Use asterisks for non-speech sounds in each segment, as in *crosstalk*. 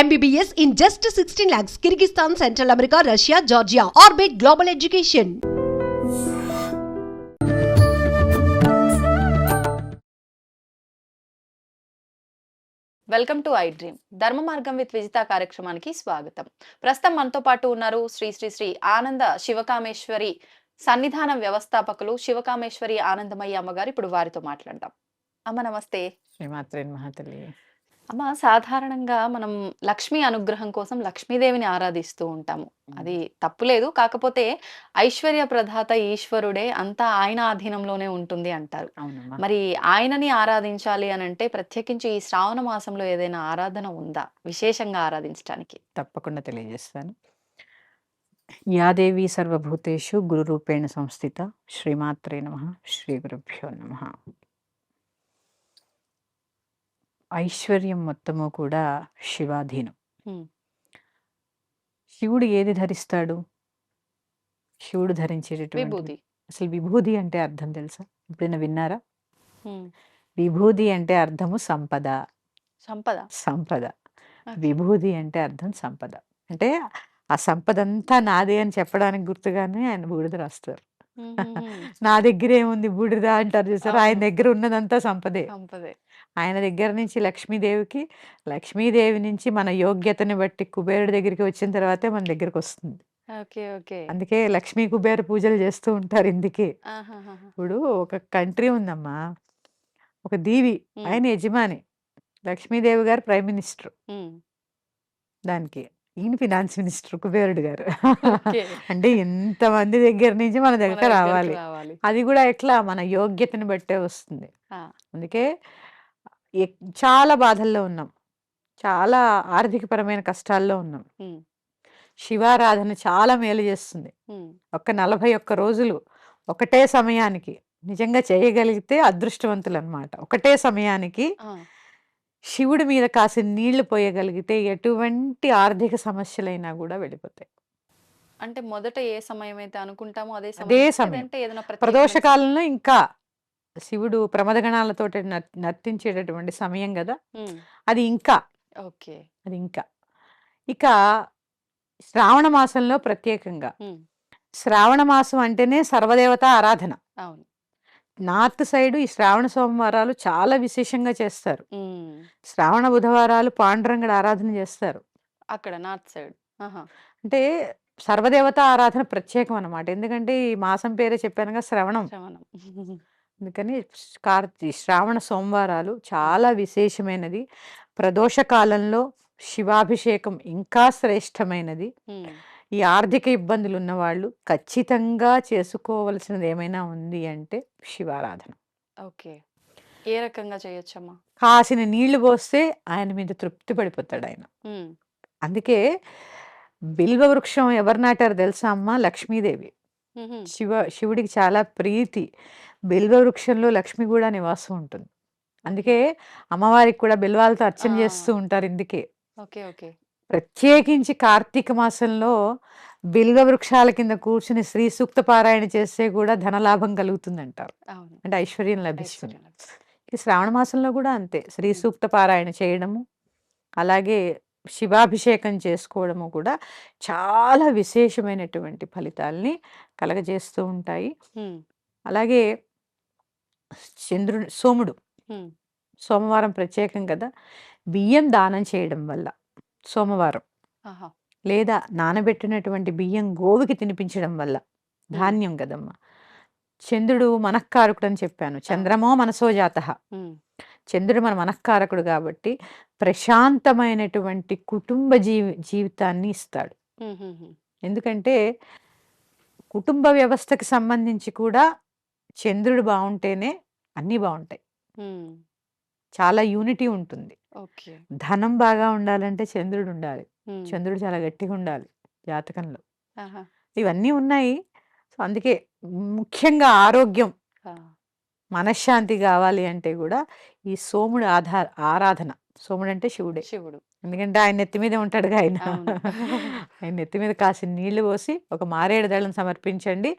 MBBS in just 16 lakhs, Kyrgyzstan, Central America, Russia, Georgia. Orbit Global Education. Welcome to I dream ధర్మ మార్గం with Vijitha కార్యక్రమానికి స్వాగతం ప్రస్తుతం మనతో పాటు ఉన్నారు శ్రీ శ్రీ శ్రీ ఆనంద శివకామేశ్వరి సన్నిధానం వ్యవస్థాపకులు శివకామేశ్వరి ఆనందమయ్య అమ్మగారు ఇప్పుడు వారితో మాట్లాడదాం అమ్మ నమస్తే శ్రీమాత్రే మహాతల్లి అమ్మ సాధారణంగా మనం లక్ష్మీ అనుగ్రహం కోసం లక్ష్మీదేవిని ఆరాధిస్తూ ఉంటాము. అది తప్పులేదు కాకపోతే ఐశ్వర్య ప్రదాత ఈశ్వరుడే అంతా ఆయన ఆధీనంలోనే ఉంటుంది అంటారు. మరి ఆయనని ఆరాధించాలి అని అంటే ప్రత్యేకించి ఈ శ్రావణ మాసంలో ఏదైనా ఆరాధన ఉందా? విశేషంగా ఆరాధించడానికి తప్పకుండా తెలియజేస్తాను. యాదేవి సర్వభూతేషు గురు రూపేణ సంస్థిత శ్రీమాత్రే నమ. శ్రీ గురుభ్యో నమ. ఐశ్వర్యం మొత్తము కూడా శివాధీనం. శివుడు ఏది ధరిస్తాడు? శివుడు ధరించేటటువంటి విభూతి. అసలు విభూది అంటే అర్థం తెలుసా? ఎప్పుడైనా విన్నారా? హ్మ్. విభూది అంటే అర్థము సంపద. సంపద. సంపద. ఓకే. విభూది అంటే అర్థం సంపద. అంటే ఆ సంపద అంతా నాదే అని చెప్పడానికి గుర్తుగానే ఆయన బూడిద రాస్తారు. *laughs* నా దగ్గర ఏముంది బూడిద అంటారు చూసారు? ఆయన అవును. దగ్గర ఉన్నదంతా సంపదే. సంపదే. ఆయన దగ్గర నుంచి లక్ష్మీదేవికి లక్ష్మీదేవి నుంచి మన యోగ్యతని బట్టి కుబేరుడి దగ్గరికి వచ్చిన తర్వాతే మన దగ్గరికి వస్తుంది ఓకే ఓకే అందుకే లక్ష్మీ కుబేర పూజలు చేస్తూ ఉంటారు ఇందుకే. ఇప్పుడు ఒక కంట్రీ ఉందమ్మా ఒక దీవి. ఆయన యజమాని లక్ష్మీదేవి గారు ప్రైమ్ మినిస్టర్. దానికి ఈయన ఫినాన్స్ మినిస్టర్ కుబేరుడు గారు. *laughs* అంటే ఇంతమంది దగ్గర నుంచి మన దగ్గర రావాలి అది కూడా ఎట్లా మన యోగ్యతని బట్టే వస్తుంది. అందుకే చాలా బాధల్లో ఉన్నాం చాలా ఆర్థికపరమైన కష్టాల్లో ఉన్నాం. శివారాధన చాలా మేలు చేస్తుంది. ఒక్క నలభై ఒక్క రోజులు ఒకటే సమయానికి నిజంగా చేయగలిగితే అదృష్టవంతులు అనమాట ఒకటే సమయానికి. శివుడి మీద కాసిన నీళ్ళు పోయగలిగితే ఎటువంటి ఆర్థిక సమస్యలైనా కూడా వెళ్ళిపోతాయి అంటే మొదట ఏ సమయం అయితే అనుకుంటామో అదే సమయం ఏదైనా ప్రదోష కాలంలో ఇంకా శివుడు ప్రమదగణాలతో నర్తించేటటువంటి సమయం కదా. అది ఇంకా. ఓకే. అది ఇంకా. ఇక శ్రావణ మాసంలో ప్రత్యేకంగా. శ్రావణ మాసం అంటేనే సర్వదేవత ఆరాధన. అవును. నార్త్ సైడ్ ఈ శ్రావణ సోమవారాలు చాలా విశేషంగా చేస్తారు. శ్రావణ బుధవారాలు పాండురంగడు ఆరాధన చేస్తారు. అక్కడ నార్త్ సైడ్. అంటే సర్వదేవత ఆరాధన ప్రత్యేకం అన్నమాట ఎందుకంటే ఈ మాసం పేరే చెప్పానుగా శ్రవణం. శ్రవణం. అందుకని కార్తీ శ్రావణ సోమవారాలు చాలా విశేషమైనది. ప్రదోష కాలంలో శివాభిషేకం ఇంకా శ్రేష్టమైనది. ఈ ఆర్థిక ఇబ్బందులు ఉన్నవాళ్ళు ఖచ్చితంగా చేసుకోవలసినది ఏమైనా ఉంది అంటే శివారాధన. ఓకే. ఏ రకంగా చేయొచ్చమ్మా? కాసిన నీళ్ళు పోస్తే ఆయన మీద తృప్తి పడిపోతాడు ఆయన. అందుకే బిల్వ వృక్షం ఎవరు నాటారు తెలుసా అమ్మ? లక్ష్మీదేవి. శివ శివుడికి చాలా ప్రీతి. బిల్వ వృక్షంలో లక్ష్మి కూడా నివాసం ఉంటుంది. అందుకే అమ్మవారికి కూడా బిల్వాలతో అర్చన. చేస్తూ ఉంటారు ఇందుకే. Okay okay. ప్రత్యేకించి కార్తీక మాసంలో బిల్వ వృక్షాల కింద కూర్చుని శ్రీ సూక్త పారాయణ చేస్తే కూడా ధనలాభం కలుగుతుంది అంటారు అంటే ఐశ్వర్యం లభిస్తుంది. శ్రావణ మాసంలో కూడా అంతే. శ్రీ సూక్త పారాయణ చేయడము అలాగే శివాభిషేకం చేసుకోవడము కూడా చాలా విశేషమైనటువంటి ఫలితాల్ని కలగజేస్తూ ఉంటాయి. అలాగే చంద్రుడు సోముడు. సోమవారం ప్రత్యేకం కదా! బియ్యం దానం చేయడం వల్ల సోమవారం. లేదా నానబెట్టినటువంటి బియ్యం గోవుకి తినిపించడం వల్ల ధాన్యం కదమ్మా! చంద్రుడు మనఃకారకుడు అని చెప్పాను చంద్రమో మనసో జాత. హ్మ్. చంద్రుడు మన మనఃకారకుడు కాబట్టి ప్రశాంతమైనటువంటి కుటుంబ జీవి జీవితాన్ని ఇస్తాడు. ఎందుకంటే కుటుంబ వ్యవస్థకి సంబంధించి కూడా చంద్రుడు బాగుంటేనే అన్నీ బాగుంటాయి. చాలా యూనిటీ ఉంటుంది. ధనం బాగా ఉండాలంటే చంద్రుడు ఉండాలి. చంద్రుడు చాలా గట్టిగా ఉండాలి జాతకంలో. ఇవన్నీ ఉన్నాయి. సో అందుకే ముఖ్యంగా ఆరోగ్యం. మనశ్శాంతి కావాలి అంటే కూడా ఈ సోముడు ఆధార ఆరాధన. సోముడు అంటే శివుడే. శివుడు. ఎందుకంటే ఆయన నెత్తి మీద ఉంటాడుగా ఆయన. *laughs* ఆయన నెత్తి మీద కాసిన నీళ్ళు పోసి ఒక మారేడు దళం సమర్పించండి.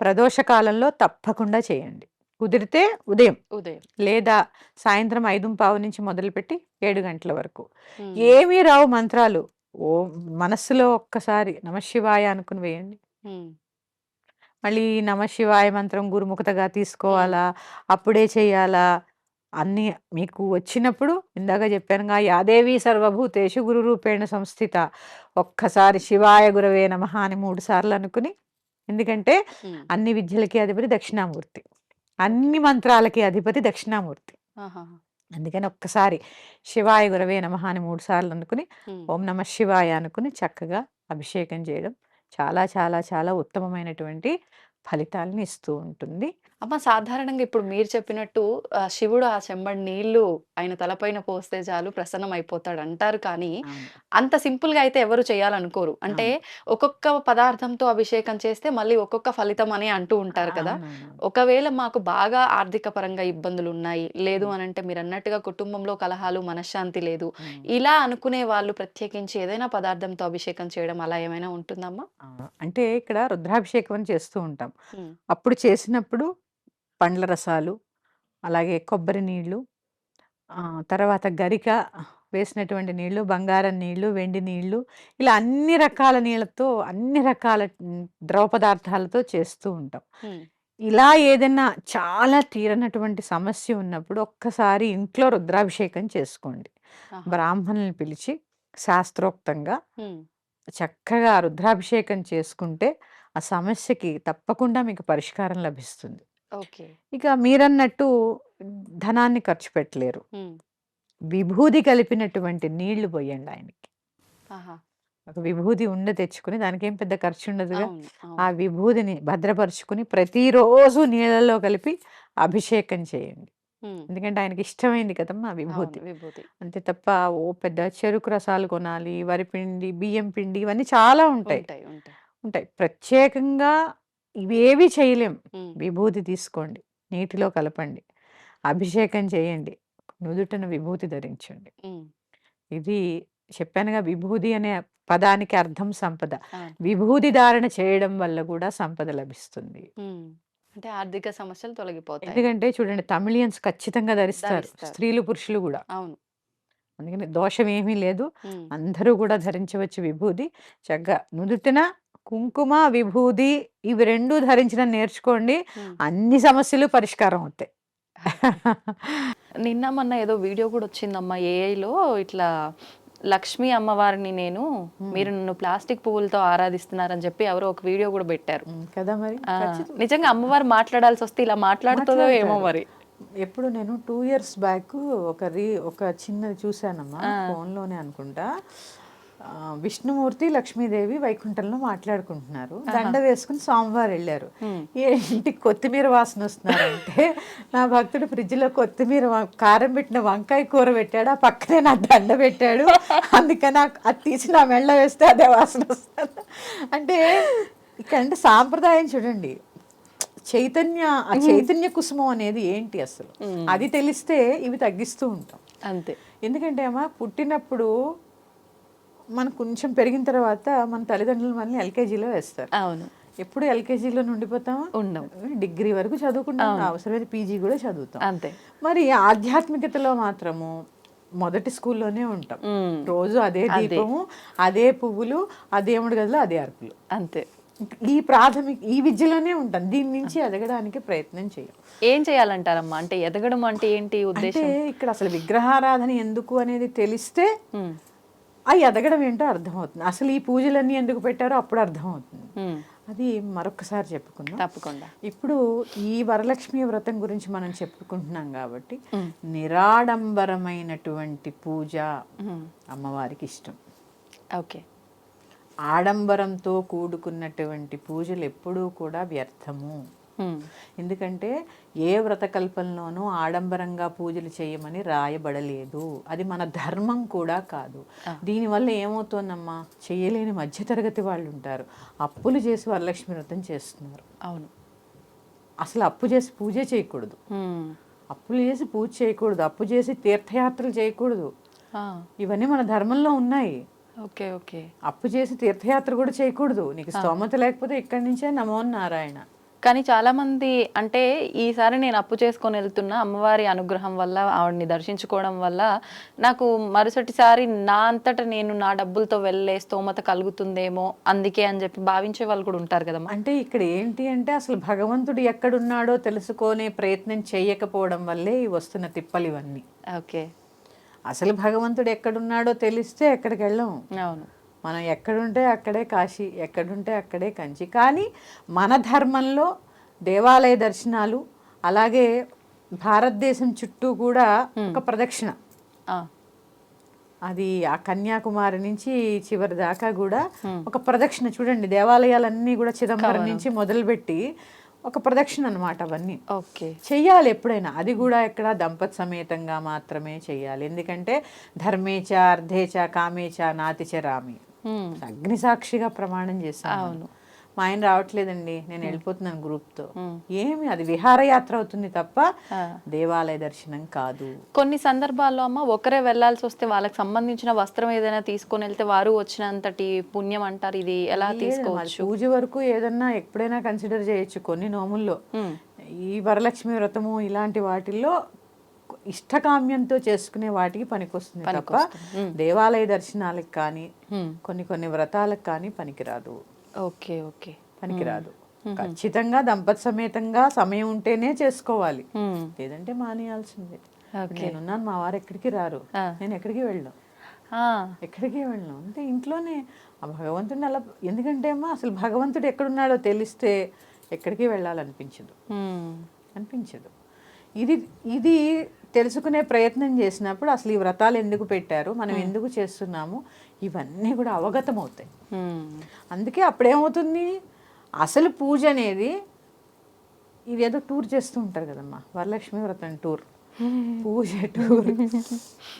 ప్రదోష కాలంలో తప్పకుండా చేయండి. కుదిరితే ఉదయం ఉదయం. లేదా సాయంత్రం ఐదు పావు నుంచి మొదలుపెట్టి ఏడు గంటల వరకు. ఏమీ రావు మంత్రాలు. ఓ మనస్సులో ఒక్కసారి నమశివాయ అనుకుని వేయండి. మళ్ళీ నమశివాయ మంత్రం గురుముఖతగా తీసుకోవాలా? అప్పుడే చేయాలా? అన్ని మీకు వచ్చినప్పుడు ఇందాక చెప్పానుగా యాదేవి సర్వభూతేషు గురు రూపేణ సంస్థిత. ఒక్కసారి శివాయ గురవే నమః అని మూడు సార్లు అనుకుని ఎందుకంటే అన్ని విద్యలకి అధిపతి దక్షిణామూర్తి. అన్ని మంత్రాలకి అధిపతి దక్షిణామూర్తి. అందుకని ఒక్కసారి శివాయ గురవే నమః అని మూడు సార్లు అనుకుని ఓం నమ శివాయ అనుకుని చక్కగా అభిషేకం చేయడం చాలా చాలా చాలా ఉత్తమమైనటువంటి ఫలితాలను ఇస్తూ ఉంటుంది. అమ్మ సాధారణంగా ఇప్పుడు మీరు చెప్పినట్టు ఆ, శివుడు ఆ చెంబడి నీళ్ళు ఆయన తలపైన పోస్తే చాలు ప్రసన్నం అయిపోతాడు అంటారు కానీ అంత సింపుల్గా అయితే ఎవరు చేయాలనుకోరు. అంటే ఒక్కొక్క పదార్థంతో అభిషేకం చేస్తే మళ్ళీ ఒక్కొక్క ఫలితం అని అంటూ ఉంటారు కదా. అవునవును. ఒకవేళ మాకు బాగా ఆర్థిక పరంగా ఇబ్బందులు ఉన్నాయి లేదు అని అంటే మీరు అన్నట్టుగా కుటుంబంలో కలహాలు మనశ్శాంతి లేదు ఉమ్. ఇలా అనుకునే వాళ్ళు ప్రత్యేకించి ఏదైనా పదార్థంతో అభిషేకం చేయడం అలా ఏమైనా ఉంటుందమ్మా? అవును. అంటే ఇక్కడ రుద్రాభిషేకం అని చేస్తూ ఉంటాం. ఉమ్, అప్పుడు చేసినప్పుడు పండ్ల రసాలు అలాగే కొబ్బరి నీళ్ళు తర్వాత గరిక వేసినటువంటి నీళ్ళు బంగారం నీళ్ళు వెండి నీళ్ళు ఇలా అన్ని రకాల నీళ్ళతో అన్ని రకాల ద్రవ పదార్థాలతో చేస్తూ ఉంటాం. ఇలా ఏదైనా చాలా తీరనటువంటి సమస్య ఉన్నప్పుడు ఒక్కసారి ఇంట్లో రుద్రాభిషేకం చేసుకోండి. బ్రాహ్మణుల్ని పిలిచి శాస్త్రోక్తంగా చక్కగా రుద్రాభిషేకం చేసుకుంటే ఆ సమస్యకి తప్పకుండా మీకు పరిష్కారం లభిస్తుంది. ఓకే. ఇక మీరన్నట్టు ధనాన్ని ఖర్చు పెట్టలేరు. విభూది కలిపినటువంటి నీళ్ళు పోయండి ఆయనకి. ఒక విభూది ఉండ తెచ్చుకుని దానికి ఏం పెద్ద ఖర్చు ఉండదుగా ఆ విభూదిని భద్రపరుచుకుని ప్రతిరోజు నీళ్ళలో కలిపి అభిషేకం చేయండి. ఎందుకంటే ఆయనకి ఇష్టమైంది కదమ్మా ఆ విభూతి. అంతే తప్ప ఓ పెద్ద చెరుకు రసాలు కొనాలి వరిపిండి బియ్యం పిండి ఇవన్నీ చాలా ఉంటాయి. ఉంటాయి. ప్రత్యేకంగా ఇవేవి చేయలేం. విభూతి తీసుకోండి నీటిలో కలపండి అభిషేకం చేయండి నుదుటన విభూతి ధరించండి. ఇది చెప్పానుగా విభూది అనే పదానికి అర్థం సంపద. విభూది ధారణ చేయడం వల్ల కూడా సంపద లభిస్తుంది. అంటే ఆర్థిక సమస్యలు తొలగిపోతాయి. ఎందుకంటే చూడండి తమిళియన్స్ ఖచ్చితంగా ధరిస్తారు. స్త్రీలు పురుషులు కూడా. అవును. అందుకని దోషం ఏమీ లేదు. అందరూ కూడా ధరించవచ్చు విభూది చక్కగా నుదుటిన కుంకుమ విభూది ఇవి రెండు ధరించడం నేర్చుకోండి. అన్ని సమస్యలు పరిష్కారం అవుతాయి. నిన్న మొన్న ఏదో వీడియో కూడా వచ్చిందమ్మా ఏఐలో ఇట్లా లక్ష్మీ అమ్మవారిని నేను మీరు నన్ను ప్లాస్టిక్ పువ్వులతో ఆరాధిస్తున్నారని చెప్పి ఎవరో ఒక వీడియో కూడా పెట్టారు. కదా మరి. నిజంగా అమ్మవారు మాట్లాడాల్సి వస్తే ఇలా మాట్లాడుతుందో ఏమో. మరి. ఎప్పుడు నేను టూ ఇయర్స్ బ్యాక్ ఒక రీ ఒక చిన్నది చూశానమ్మా ఫోన్లోనే అనుకుంటా. విష్ణుమూర్తి లక్ష్మీదేవి వైకుంఠంలో మాట్లాడుకుంటున్నారు. దండ వేసుకుని స్వామివారు వెళ్ళారు. ఏంటి కొత్తిమీర వాసన వస్తున్నారంటే నా భక్తుడు ఫ్రిడ్జ్లో కొత్తిమీర కారం పెట్టిన వంకాయ కూర పెట్టాడు ఆ పక్కనే నా దండ పెట్టాడు. *laughs* అందుకని అది తీసి నా మెళ్ళ వేస్తే అదే వాసన వస్తుంది. అంటే ఇక్కడ అంటే సాంప్రదాయం చూడండి. చైతన్య ఆ చైతన్య కుసుమం అనేది ఏంటి అసలు? అది తెలిస్తే ఇవి తగ్గిస్తూ ఉంటాం. అంతే. ఎందుకంటే అమ్మా పుట్టినప్పుడు మనం కొంచెం పెరిగిన తర్వాత మన తల్లిదండ్రులు మనల్ని ఎల్కేజీలో వేస్తారు. అవును. ఎప్పుడు ఎల్కేజీలో ఉండిపోతామా? ఉండం. డిగ్రీ వరకు చదువుకుంటాం. అవసరమైతే పీజీ కూడా చదువుతాం. అంతే. మరి ఆధ్యాత్మికతలో మాత్రము మొదటి స్కూల్లోనే ఉంటాం. రోజు అదే దీపము అదే పువ్వులు ఆ దేవుడి గదిలో అదే అర్పులు. అంతే. ఈ ప్రాథమిక ఈ విద్యలోనే ఉంటాం. దీని నుంచి ఎదగడానికి ప్రయత్నం చేయం. ఏం చేయాలంటారమ్మా? అంటే ఎదగడం అంటే ఏంటి ఉద్దేశం? ఇక్కడ అసలు విగ్రహారాధన ఎందుకు అనేది తెలిస్తే ఆ ఎదగడం ఏంటో అర్థమవుతుంది. అసలు ఈ పూజలన్నీ ఎందుకు పెట్టారో అప్పుడు అర్థమవుతుంది. అది మరొకసారి చెప్పుకుందాం. తప్పకుండా. ఇప్పుడు ఈ వరలక్ష్మి వ్రతం గురించి మనం చెప్పుకుంటున్నాం కాబట్టి నిరాడంబరమైనటువంటి పూజ అమ్మవారికి ఇష్టం. ఓకే. ఆడంబరంతో కూడుకున్నటువంటి పూజలు ఎప్పుడూ కూడా వ్యర్థము. ఎందుకంటే ఏ వ్రతకల్పంలోనూ ఆడంబరంగా పూజలు చేయమని రాయబడలేదు. అది మన ధర్మం కూడా కాదు. దీనివల్ల ఏమవుతోందమ్మా? చేయలేని మధ్యతరగతి వాళ్ళు ఉంటారు అప్పులు చేసి వరలక్ష్మి వ్రతం చేస్తున్నారు. అవును. అసలు అప్పు చేసి పూజే చేయకూడదు. అప్పులు చేసి పూజ చేయకూడదు. అప్పు చేసి తీర్థయాత్రలు చేయకూడదు. ఇవన్నీ మన ధర్మంలో ఉన్నాయి. Okay okay. అప్పు చేసి తీర్థయాత్ర కూడా చేయకూడదు. నీకు స్తోమత లేకపోతే ఇక్కడి నుంచే నమో నారాయణ. కానీ చాలా మంది అంటే ఈసారి నేను అప్పు చేసుకొని వెళ్తున్నా అమ్మవారి అనుగ్రహం వల్ల ఆవిడని దర్శించుకోవడం వల్ల నాకు మరుసటిసారి నా అంతటా నేను నా డబ్బులతో వెళ్ళే స్తోమత కలుగుతుందేమో అందుకే అని చెప్పి భావించే వాళ్ళు కూడా ఉంటారు కదమ్మా. అంటే ఇక్కడ ఏంటి అంటే అసలు భగవంతుడు ఎక్కడున్నాడో తెలుసుకునే ప్రయత్నం చేయకపోవడం వల్లే ఈ వస్తున్న తిప్పలు ఇవన్నీ. ఓకే. అసలు భగవంతుడు ఎక్కడున్నాడో తెలిస్తే ఎక్కడికి వెళ్ళం. అవును. మనం ఎక్కడుంటే అక్కడే కాశీ ఎక్కడుంటే అక్కడే కంచి. కానీ మన ధర్మంలో దేవాలయ దర్శనాలు అలాగే భారతదేశం చుట్టూ కూడా ఒక ప్రదక్షిణ. అది ఆ కన్యాకుమారి నుంచి చివరి దాకా కూడా ఒక ప్రదక్షిణ. చూడండి దేవాలయాలన్నీ కూడా చిదంబరం నుంచి మొదలుపెట్టి ఒక ప్రదక్షిణ అన్నమాట అవన్నీ. ఓకే. చెయ్యాలి ఎప్పుడైనా. అది కూడా ఇక్కడ దంపత్ సమేతంగా మాత్రమే చెయ్యాలి. ఎందుకంటే ధర్మేచ అర్ధేచ కామేచ నాతిచ రామి. హ్మ్. అగ్ని సాక్షిగా ప్రమాణం చేశాను. అవును. మా ఆయన రావట్లేదండి. నేను వెళ్ళిపోతున్నాను గ్రూప్తో. ఏమి? అది విహారయాత్ర అవుతుంది తప్ప. దేవాలయ దర్శనం కాదు. కొన్ని సందర్భాల్లో అమ్మ ఒకరే వెళ్ళాల్సి వస్తే వాళ్ళకి సంబంధించిన వస్త్రం ఏదైనా తీసుకొని వెళ్తే వారు వచ్చినంతటి పుణ్యం అంటారు. ఇది ఎలా తీసుకోవచ్చు? పూజ వరకు ఏదన్నా ఎప్పుడైనా కన్సిడర్ చేయొచ్చు కొన్ని నోముల్లో. ఈ వరలక్ష్మి వ్రతము ఇలాంటి వాటిల్లో ఇష్టకామ్యంతో చేసుకునే వాటికి పనికొస్తుంది తప్ప దేవాలయ దర్శనాలకు కానీ. కొన్ని కొన్ని వ్రతాలకు కానీ పనికిరాదు. Okay okay. పనికిరాదు. ఖచ్చితంగా దంపతి సమేతంగా సమయం ఉంటేనే చేసుకోవాలి. లేదంటే మానేయాల్సిందే. నేనున్నాను మా వారు ఎక్కడికి రారు. నేను ఎక్కడికి వెళ్ళను. ఎక్కడికి వెళ్ళను? అంటే ఇంట్లోనే. ఆ భగవంతుడిని అలా ఎందుకంటే అమ్మా అసలు భగవంతుడు ఎక్కడున్నాడో తెలిస్తే ఎక్కడికి వెళ్ళాలనిపించదు. అనిపించదు. ఇది ఇది తెలుసుకునే ప్రయత్నం చేసినప్పుడు అసలు ఈ వ్రతాలు ఎందుకు పెట్టారు మనం ఎందుకు చేస్తున్నాము ఇవన్నీ కూడా అవగతం అవుతాయి. అందుకే అప్పుడేమవుతుంది అసలు పూజ అనేది ఇదేదో టూర్ చేస్తూ ఉంటారు కదమ్మా వరలక్ష్మి వ్రతం టూర్. పూజ టూర్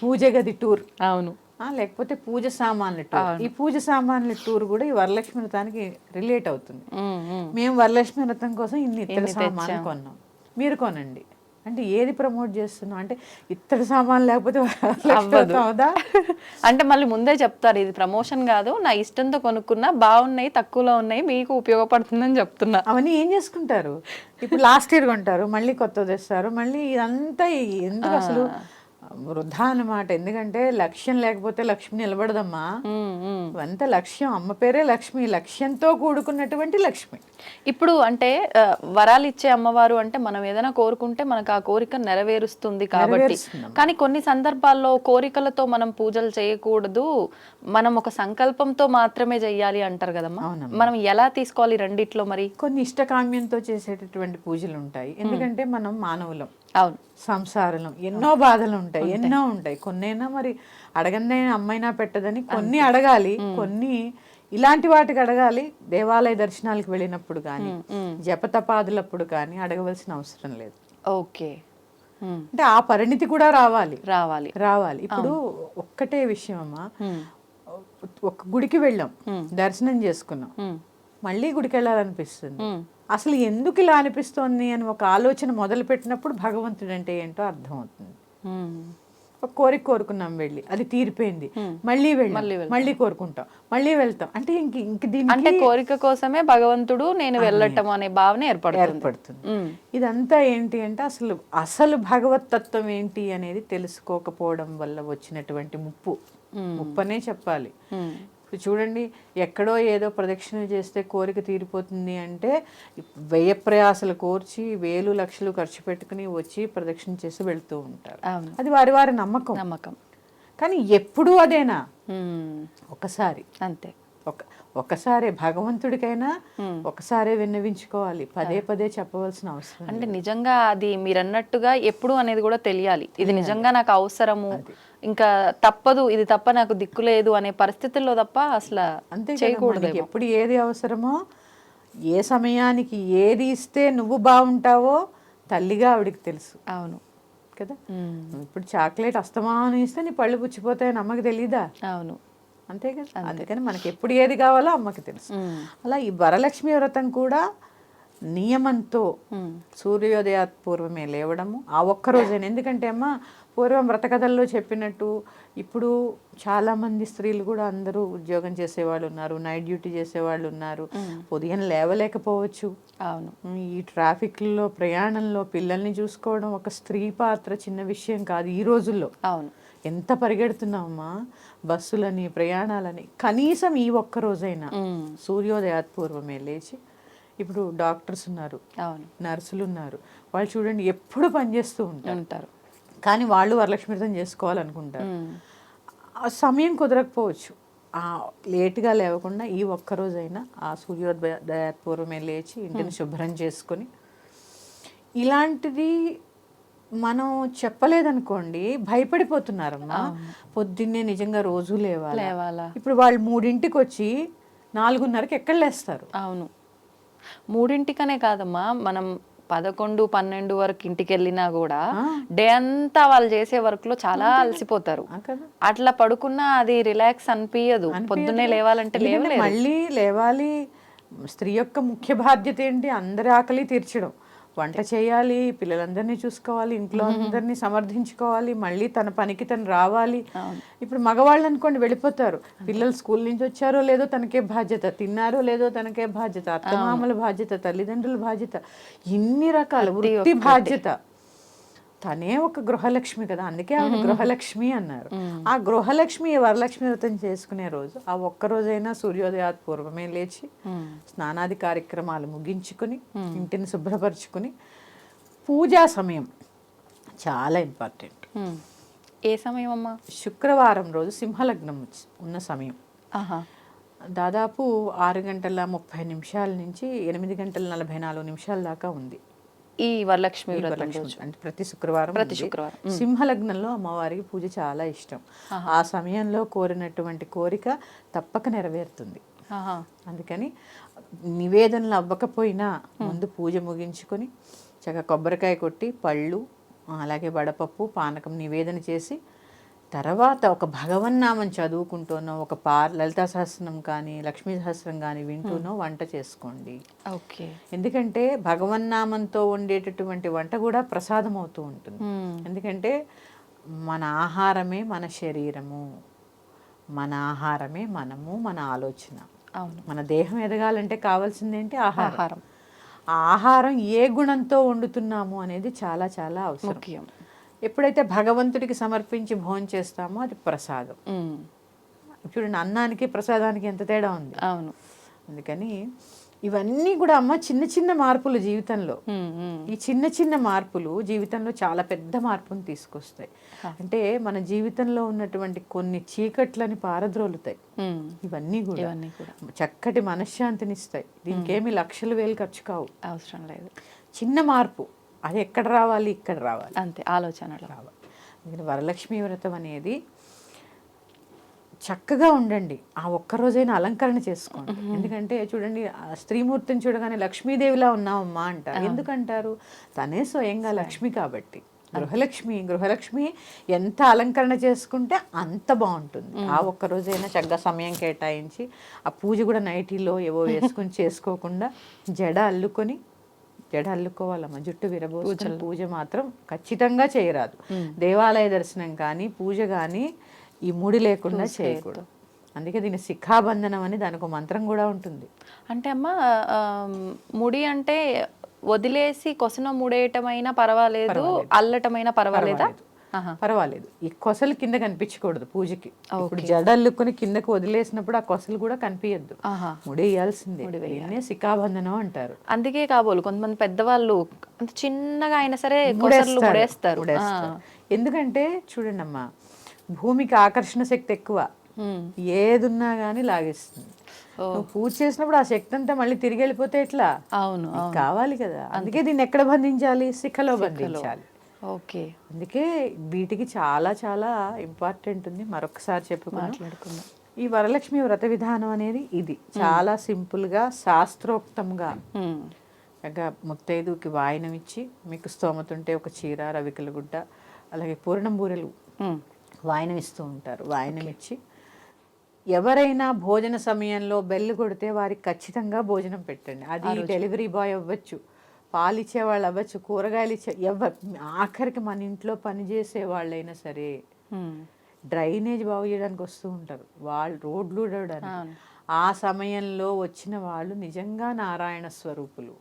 పూజ గది టూర్. అవును. లేకపోతే పూజ సామాన్ల టూర్. ఈ పూజ సామాన్ల టూర్ కూడా ఈ వరలక్ష్మి వ్రతానికి రిలేట్ అవుతుంది. మేము వరలక్ష్మి వ్రతం కోసం ఇన్ని ఇత్తడి సామాన్లు కొన్నాం. మీరు కొనండి. అంటే ఏది ప్రమోట్ చేస్తున్నాం అంటే ఇత్తడి సామాన్లు లేకపోతే *laughs* అవుదా అంటే మళ్ళీ ముందే చెప్తారు ఇది ప్రమోషన్ కాదు నా ఇష్టంతో కొనుక్కున్నా బాగున్నాయి తక్కువలో ఉన్నాయి మీకు ఉపయోగపడుతుందని చెప్తున్నా. అవన్నీ ఏం చేసుకుంటారు? ఇప్పుడు లాస్ట్ ఇయర్ కొంటారు మళ్ళీ కొత్తది తెస్తారు మళ్ళీ ఇదంతా ఎందుకు అసలు వృధా అన్నమాట ఎందుకంటే లక్ష్యం లేకపోతే లక్ష్మి నిలబడదమ్మా. ఇవంతా లక్ష్యం. అమ్మ పేరే లక్ష్మి. లక్ష్యంతో కూడుకున్నటువంటి లక్ష్మి. ఇప్పుడు అంటే వరాలు ఇచ్చే అమ్మవారు అంటే మనం ఏదైనా కోరుకుంటే మనకు ఆ కోరిక నెరవేరుస్తుంది కాబట్టి. కానీ కొన్ని సందర్భాల్లో కోరికలతో మనం పూజలు చేయకూడదు. మనం ఒక సంకల్పంతో మాత్రమే చెయ్యాలి అంటారు కదమ్మా. మనం ఎలా తీసుకోవాలి రెండిట్లో మరి? కొన్ని ఇష్టకామ్యంతో చేసేటటువంటి పూజలు ఉంటాయి ఎందుకంటే మనం మానవులం. అవును. సంసారంలో. ఎన్నో బాధలు ఉంటాయి ఎన్నో ఉంటాయి. కొన్నైనా మరి అడగందే అమ్మైనా పెట్టదని కొన్ని అడగాలి కొన్ని ఇలాంటి వాటికి అడగాలి. దేవాలయ దర్శనాలకు వెళ్ళినప్పుడు కానీ జపతపాదులప్పుడు కానీ అడగవలసిన అవసరం లేదు. ఓకే. అంటే ఆ పరిణితి కూడా రావాలి. రావాలి. రావాలి. ఇప్పుడు ఒక్కటే విషయం అమ్మా. ఒక గుడికి వెళ్ళాం దర్శనం చేసుకున్నాం. మళ్ళీ గుడికి వెళ్ళాలనిపిస్తుంది. అసలు ఎందుకు ఇలా అనిపిస్తోంది అని ఒక ఆలోచన మొదలు పెట్టినప్పుడు భగవంతుడు అంటే ఏంటో అర్థమవుతుంది. ఒక కోరిక కోరుకున్నాం వెళ్ళి అది తీరిపోయింది. మళ్ళీ వెళ్ళి. మళ్ళీ కోరుకుంటాం. మళ్ళీ వెళ్తాం. అంటే ఇంక ఇంక అంటే దీనికి కోరిక కోసమే భగవంతుడు నేను వెళ్ళటం అనే భావన ఏర్పడుతుంది. ఏర్పడుతుంది. ఇదంతా ఏంటి అంటే అసలు అసలు భగవత్ తత్వం ఏంటి అనేది తెలుసుకోకపోవడం వల్ల వచ్చినటువంటి ముప్పు. ముప్పనే చెప్పాలి. ఇప్పుడు చూడండి ఎక్కడో ఏదో ప్రదక్షిణ చేస్తే కోరిక తీరిపోతుంది అంటే వ్యయ ప్రయాసలు కోర్చి వేలు లక్షలు ఖర్చు పెట్టుకుని వచ్చి ప్రదక్షిణ చేసి వెళ్తూ ఉంటారు. అది వారి వారి నమ్మకం. నమ్మకం. కానీ ఎప్పుడూ అదేనా. ఒకసారి. అంతే. ఒక ఒకసారి భగవంతుడికైనా ఒకసారే విన్నవించుకోవాలి. పదే పదే చెప్పవలసిన అవసరం అంటే నిజంగా అది మీరు అన్నట్టుగా ఎప్పుడు అనేది కూడా తెలియాలి. ఇది నిజంగా నాకు అవసరము ఇంకా తప్పదు ఇది తప్ప నాకు దిక్కు లేదు అనే పరిస్థితుల్లో తప్ప అసలు అంతే చేయకూడదు ఎప్పుడు ఏది అవసరమో ఏ సమయానికి ఏది ఇస్తే నువ్వు బాగుంటావో తల్లిగా ఆవిడికి తెలుసు. అవును. కదా? ఇప్పుడు చాక్లెట్ అస్తమానం ఇస్తే నీ పళ్ళు పుచ్చిపోతాయని అమ్మకి తెలీదా? అవును. అంతే కదా? అందుకని మనకి ఎప్పుడు ఏది కావాలో అమ్మకి తెలుసు. అలా ఈ వరలక్ష్మి వ్రతం కూడా నియమంతో సూర్యోదయ పూర్వమే లేవడము ఆ ఒక్క రోజైనా. ఎందుకంటే అమ్మ పూర్వం వ్రతకథల్లో చెప్పినట్టు ఇప్పుడు చాలామంది స్త్రీలు కూడా అందరూ ఉద్యోగం చేసేవాళ్ళు ఉన్నారు నైట్ డ్యూటీ చేసేవాళ్ళు ఉన్నారు. ఉదయం లేవలేకపోవచ్చు. అవును. ఈ ట్రాఫిక్లో ప్రయాణంలో పిల్లల్ని చూసుకోవడం ఒక స్త్రీ పాత్ర చిన్న విషయం కాదు ఈ రోజుల్లో. అవును. ఎంత పరిగెడుతున్నామమ్మా బస్సులని ప్రయాణాలని కనీసం ఈ ఒక్క రోజైనా. ఉమ్, సూర్యోదయాత్పూర్వమే లేచి ఇప్పుడు డాక్టర్స్ ఉన్నారు అవును. నర్సులు ఉన్నారు. వాళ్ళు చూడండి ఎప్పుడు పనిచేస్తూ ఉంటారు. కానీ వాళ్ళు వరలక్ష్మి వ్రతం చేసుకోవాలనుకుంటారు సమయం కుదరకపోవచ్చు. ఆ లేట్గా లేవకుండా ఈ ఒక్క రోజైనా ఆ సూర్యోదయాత్పూర్వమే లేచి ఇంటిని శుభ్రం చేసుకొని ఇలాంటిది మనం చెప్పలేదనుకోండి భయపడిపోతున్నారమ్మా. పొద్దున్నే నిజంగా రోజు లేవాలి? లేవాలా? ఇప్పుడు వాళ్ళు మూడింటికి వచ్చి నాలుగున్నరకి ఎక్కడ లేస్తారు? అవును. మూడింటికనే కాదమ్మా మనం పదకొండు పన్నెండు వరకు ఇంటికి వెళ్ళినా కూడా డే అంతా వాళ్ళు చేసే వర్క్లో చాలా అలసిపోతారు. అట్లా పడుకున్నా అది రిలాక్స్ అనిపించదు పొద్దున్నే లేవాలంటే లేవలేదు మళ్ళీ లేవాలి. స్త్రీ యొక్క ముఖ్య బాధ్యత ఏంటి? అందరి ఆకలి తీర్చడం. వంట చేయాలి పిల్లలందరినీ చూసుకోవాలి ఇంట్లో అందరినీ సమర్థించుకోవాలి మళ్ళీ తన పనికి తను రావాలి. ఇప్పుడు మగవాళ్ళు అనుకోండి వెళ్ళిపోతారు. పిల్లలు స్కూల్ నుంచి వచ్చారో లేదో తనకే బాధ్యత తిన్నారో లేదో తనకే బాధ్యత అత్తమామల బాధ్యత తల్లిదండ్రుల బాధ్యత ఇన్ని రకాల వృత్తి బాధ్యత. తనే ఒక గృహలక్ష్మి కదా అందుకే ఆవిడ గృహలక్ష్మి అన్నారు. ఆ గృహలక్ష్మి వరలక్ష్మి వ్రతం చేసుకునే రోజు ఆ ఒక్క రోజైనా సూర్యోదయాత్ పూర్వమే లేచి స్నానాది కార్యక్రమాలు ముగించుకుని ఇంటిని శుభ్రపరచుకుని పూజా సమయం చాలా ఇంపార్టెంట్. ఏ సమయం అమ్మా? శుక్రవారం రోజు సింహలగ్నం ఉన్న సమయం. దాదాపు ఆరు గంటల ముప్పై నిమిషాల నుంచి ఎనిమిది గంటల నలభై నాలుగు నిమిషాల దాకా ఉంది. ఈ వరలక్ష్మి వ్రతం రోజు. అంటే ప్రతి శుక్రవారం ప్రతి. శుక్రవారం. సింహలగ్నంలో అమ్మవారికి పూజ చాలా ఇష్టం. ఆ సమయంలో కోరినటువంటి కోరిక తప్పక నెరవేరుతుంది. అందుకని నివేదనలు అవ్వకపోయినా ముందు పూజ ముగించుకొని చక్కగా కొబ్బరికాయ కొట్టి పళ్ళు అలాగే వడపప్పు పానకం నివేదన చేసి తర్వాత ఒక భగవన్నామం చదువుకుంటూనో ఒక పా లలితా సహస్రం కానీ లక్ష్మీ సహస్రం కానీ వింటూనో వంట చేసుకోండి. ఓకే. ఎందుకంటే భగవన్నామంతో ఉండేటటువంటి వంట కూడా ప్రసాదం అవుతూ ఉంటుంది. ఉమ్, ఎందుకంటే మన ఆహారమే మన శరీరము మన ఆహారమే మనము మన ఆలోచన. అవును. మన దేహం ఎదగాలంటే కావాల్సింది ఏంటి ఆహారం. ఆహారం ఏ గుణంతో వండుతున్నాము అనేది చాలా చాలా అవసరం. ఎప్పుడైతే భగవంతుడికి సమర్పించి భోజనం చేస్తామో అది ప్రసాదం. చూడండి అన్నానికి ప్రసాదానికి ఎంత తేడా ఉంది? అవును. అందుకని ఇవన్నీ కూడా అమ్మ చిన్న చిన్న మార్పులు జీవితంలో. ఈ చిన్న చిన్న మార్పులు జీవితంలో చాలా పెద్ద మార్పును తీసుకొస్తాయి. అంటే మన జీవితంలో ఉన్నటువంటి కొన్ని చీకట్లని పారద్రోలుతాయి. ఇవన్నీ కూడా ఇవన్నీ కూడా. చక్కటి మనశ్శాంతినిస్తాయి. దీనికి ఏమి లక్షలు వేలు ఖర్చు కావు. అవసరం లేదు. చిన్న మార్పు. అది ఎక్కడ రావాలి? ఇక్కడ రావాలి. అంతే ఆలోచనలు. రావాలి. అందుకని వరలక్ష్మి వ్రతం అనేది చక్కగా ఉండండి. ఆ ఒక్క రోజైనా అలంకరణ చేసుకోండి. ఎందుకంటే చూడండి స్త్రీమూర్తిని చూడగానే లక్ష్మీదేవిలా ఉన్నామమ్మా అంటారు. ఎందుకంటారు? తనే స్వయంగా లక్ష్మి కాబట్టి. గృహలక్ష్మి గృహలక్ష్మి ఎంత అలంకరణ చేసుకుంటే అంత బాగుంటుంది. ఆ ఒక్క రోజైనా చక్కగా సమయం కేటాయించి ఆ పూజ కూడా నైటీలో ఏవో వేసుకొని *laughs* చేసుకోకుండా జడ అల్లుకొని జడ అల్లుకోవాలమ్మ జుట్టు విరబోసుకొని పూజ మాత్రం ఖచ్చితంగా చేయరాదు. దేవాలయ దర్శనం కానీ పూజ కానీ ఈ ముడి లేకుండా చేయకూడదు. అందుకే దీని శిఖాబంధనం అని దానికి మంత్రం కూడా ఉంటుంది. అంటే అమ్మ ముడి అంటే వదిలేసి కొసన ముడేయటమైనా పర్వాలేదు అల్లటమైనా పర్వాలేదా. పర్వాలేదు. ఈ కొసలు కింద కనిపించకూడదు పూజకి. ఇప్పుడు జడ అల్లుకొని కిందకు వదిలేసినప్పుడు ఆ కొసలు కూడా కనిపించద్దు ఆహా. ముడేయాల్సిందే దీన్నే శిఖాబంధనం అంటారు. అందుకే కాబోలు కొంతమంది పెద్దవాళ్ళు అంత చిన్నగా అయినా సరే ముడేస్తారు. ఎందుకంటే చూడండి అమ్మా భూమికి ఆకర్షణ శక్తి ఎక్కువ. ఏదున్నా కానీ లాగేస్తుంది. నువ్వు పూజ చేసినప్పుడు ఆ శక్తి అంతా మళ్ళీ తిరిగి వెళ్ళిపోతే ఎట్లా? అవును కావాలి కదా. అందుకే దీన్ని ఎక్కడ బంధించాలి? శిఖలో. బంధించాలి. ఓకే. అందుకే వీటికి చాలా చాలా ఇంపార్టెంట్ ఉంది. మరొకసారి చెప్పుకున్నాం. మాట్లాడుకుందాం. ఈ వరలక్ష్మి వ్రత విధానం అనేది ఇది. చాలా సింపుల్గా శాస్త్రోక్తంగా ముత్తైదుకి వాయనం ఇచ్చి మీకు స్తోమత ఉంటే ఒక చీర రవికల గుడ్డ అలాగే పూర్ణం బూరెలు. వాయనం ఇస్తూ ఉంటారు. వాయనం ఇచ్చి ఎవరైనా భోజన సమయంలో బెల్ కొడితే వారికి ఖచ్చితంగా భోజనం పెట్టండి. అది డెలివరీ బాయ్ అవ్వచ్చు. పాలిచ్చే వాళ్ళు అవ్వచ్చు కూరగాయలు ఇచ్చే ఎవ ఆఖరికి మన ఇంట్లో పనిచేసే వాళ్ళైనా సరే. డ్రైనేజ్ బాగు చేయడానికి వస్తూ ఉంటారు. వాళ్ళు రోడ్లు. ఆ సమయంలో వచ్చిన వాళ్ళు నిజంగా నారాయణ స్వరూపులు.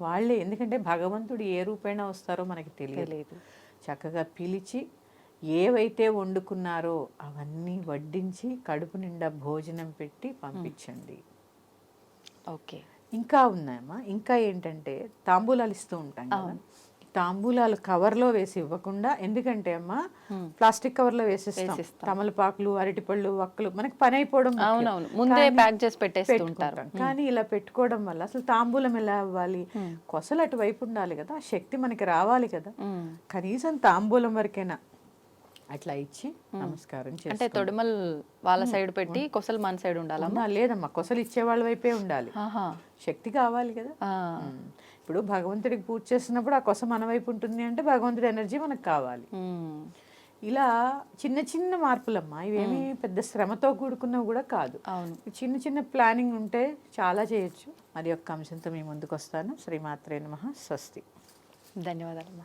వాళ్ళే. ఎందుకంటే భగవంతుడు ఏ రూపైనా వస్తారో మనకి తెలియదు. చక్కగా పిలిచి ఏవైతే వండుకున్నారో అవన్నీ వడ్డించి కడుపు నిండా భోజనం పెట్టి పంపించండి. ఓకే. ఇంకా ఉన్నాయమ్మా. ఇంకా ఏంటంటే తాంబూలాలు ఇస్తూ ఉంటాం కదా. తాంబూలాలు కవర్లో వేసి ఇవ్వకుండా ఎందుకంటే అమ్మా ప్లాస్టిక్ కవర్లో వేసిస్తాం. తమలపాకులు అరటిపళ్ళు వక్కలు మనకి పని అయిపోవడం. అవునవును. ముందే ప్యాక్ చేసి పెట్టేస్తూ ఉంటారు. పెట్టుకుంటాం. కానీ ఇలా పెట్టుకోవడం వల్ల అసలు తాంబూలం ఎలా అవ్వాలి? కొసలు అటువైపు ఉండాలి కదా. ఆ శక్తి మనకి రావాలి కదా. కనీసం తాంబూలం వరకైనా అట్లా ఇచ్చి నమస్కారం అంటే తొడిమల్ వాళ్ళ సైడ్ పెట్టి కొసలు మన సైడ్ ఉండాలా? లేదమ్మా కొసలు ఇచ్చే వాళ్ళ వైపే ఉండాలి. ఆహా. శక్తి కావాలి కదా. ఇప్పుడు భగవంతుడికి పూజ చేస్తున్నప్పుడు ఆ కొస మన వైపు ఉంటుంది అంటే భగవంతుడి ఎనర్జీ మనకు కావాలి. ఇలా చిన్న చిన్న మార్పులమ్మా ఇవేమి పెద్ద శ్రమతో కూడుకున్నవి కూడా కాదు. చిన్న చిన్న ప్లానింగ్ ఉంటే చాలా చేయొచ్చు. మరి యొక్క అంశంతో మీ ముందుకు వస్తాను. శ్రీమాత్రే నమ స్వస్తి. ధన్యవాదాలమ్మా.